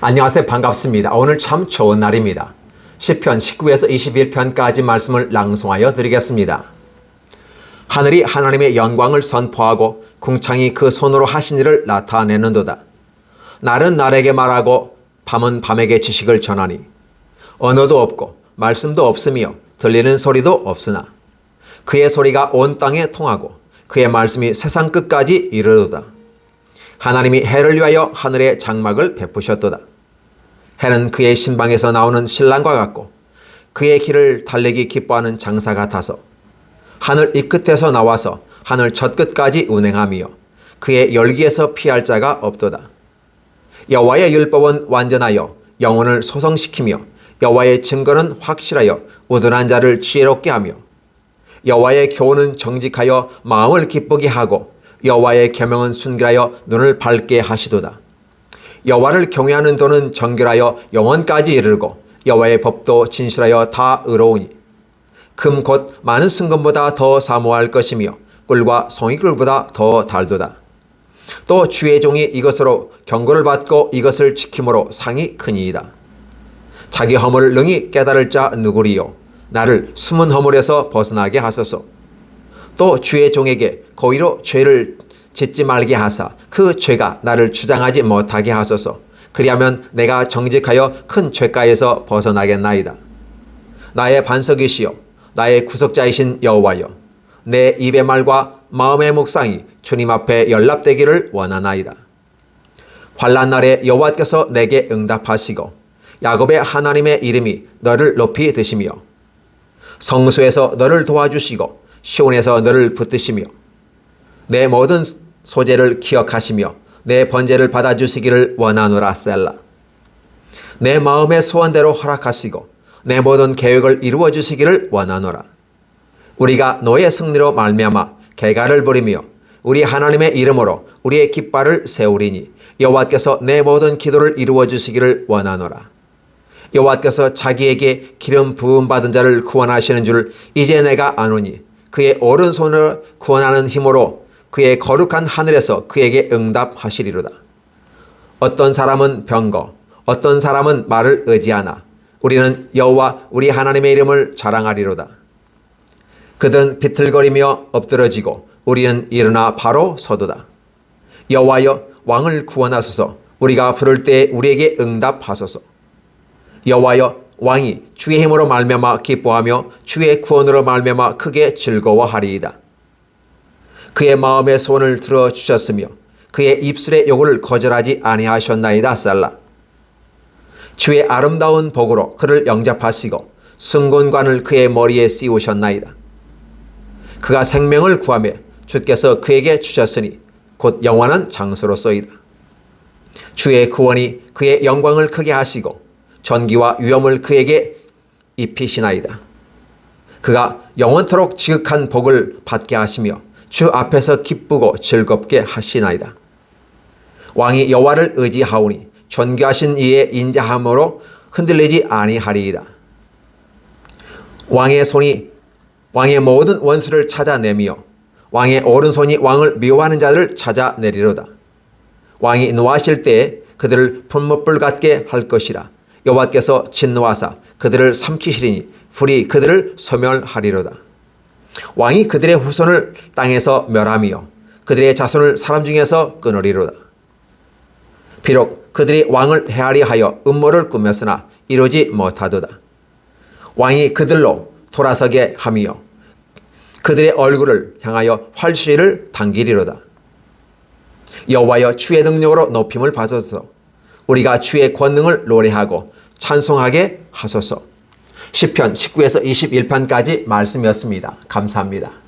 안녕하세요. 반갑습니다. 오늘 참 좋은 날입니다. 10편 19에서 21편까지 말씀을 낭송하여 드리겠습니다. 하늘이 하나님의 영광을 선포하고 궁창이 그 손으로 하신 일을 나타내는도다. 날은 날에게 말하고 밤은 밤에게 지식을 전하니 언어도 없고 말씀도 없으며 들리는 소리도 없으나 그의 소리가 온 땅에 통하고 그의 말씀이 세상 끝까지 이르르도다. 하나님이 해를 위하여 하늘의 장막을 베푸셨도다. 해는 그의 신방에서 나오는 신랑과 같고 그의 길을 달리기 기뻐하는 장사 같아서 하늘 이 끝에서 나와서 하늘 첫 끝까지 운행하며 그의 열기에서 피할 자가 없도다. 여호와의 율법은 완전하여 영혼을 소성시키며 여호와의 증거는 확실하여 우둔한 자를 지혜롭게 하며 여호와의 교훈은 정직하여 마음을 기쁘게 하고 여호와의 계명은 순결하여 눈을 밝게 하시도다. 여호와를 경외하는 도는 정결하여 영원까지 이르고 여호와의 법도 진실하여 다 의로우니 금 곧 많은 승금보다 더 사모할 것이며 꿀과 송이꿀보다 더 달도다. 또 주의 종이 이것으로 경고를 받고 이것을 지킴으로 상이 크니이다. 자기 허물을 능히 깨달을 자 누구리요 나를 숨은 허물에서 벗어나게 하소서. 또 주의 종에게 고의로 죄를 짓지 말게 하사 그 죄가 나를 주장하지 못하게 하소서. 그리하면 내가 정직하여 큰 죄가에서 벗어나겠나이다. 나의 반석이시여 나의 구속자이신 여호와여 내 입의 말과 마음의 묵상이 주님 앞에 연락되기를 원하나이다. 환란 날에 여호와께서 내게 응답하시고 야곱의 하나님의 이름이 너를 높이 드시며 성소에서 너를 도와주시고 시온에서 너를 붙드시며 내 모든 소재를 기억하시며 내 번제를 받아주시기를 원하노라 셀라. 내 마음의 소원대로 허락하시고 내 모든 계획을 이루어 주시기를 원하노라. 우리가 너의 승리로 말미암아 개가를 부리며 우리 하나님의 이름으로 우리의 깃발을 세우리니 여호와께서 내 모든 기도를 이루어 주시기를 원하노라. 여호와께서 자기에게 기름 부음 받은 자를 구원하시는 줄 이제 내가 아노니 그의 오른손을 구원하는 힘으로 그의 거룩한 하늘에서 그에게 응답하시리로다. 어떤 사람은 병거, 어떤 사람은 말을 의지하나 우리는 여호와 우리 하나님의 이름을 자랑하리로다. 그든 비틀거리며 엎드러지고 우리는 일어나 바로 서도다. 여호와여 왕을 구원하소서 우리가 부를 때 우리에게 응답하소서. 여호와여 왕이 주의 힘으로 말미암아 기뻐하며 주의 구원으로 말미암아 크게 즐거워하리이다. 그의 마음의 소원을 들어 주셨으며 그의 입술의 요구를 거절하지 아니하셨나이다 살라. 주의 아름다운 복으로 그를 영접하시고 승곤관을 그의 머리에 씌우셨나이다. 그가 생명을 구하며 주께서 그에게 주셨으니 곧 영원한 장소로서이다. 주의 구원이 그의 영광을 크게 하시고 전기와 위엄을 그에게 입히시나이다. 그가 영원토록 지극한 복을 받게 하시며 주 앞에서 기쁘고 즐겁게 하시나이다. 왕이 여호와를 의지하오니 존귀하신 이의 인자함으로 흔들리지 아니하리이다. 왕의 손이 왕의 모든 원수를 찾아내며 왕의 오른손이 왕을 미워하는 자들을 찾아내리로다. 왕이 노하실 때에 그들을 분무불 같게 할 것이라. 여호와께서 진노하사 그들을 삼키시리니 불이 그들을 소멸하리로다. 왕이 그들의 후손을 땅에서 멸하며 그들의 자손을 사람 중에서 끊으리로다. 비록 그들이 왕을 헤아리 하여 음모를 꾸몄으나 이루지 못하도다. 왕이 그들로 돌아서게 하며 그들의 얼굴을 향하여 활시를 당기리로다. 여호와여 주의 능력으로 높임을 받아서 우리가 주의 권능을 노래하고 찬송하게 하소서. 10편 19에서 21편까지 말씀이었습니다. 감사합니다.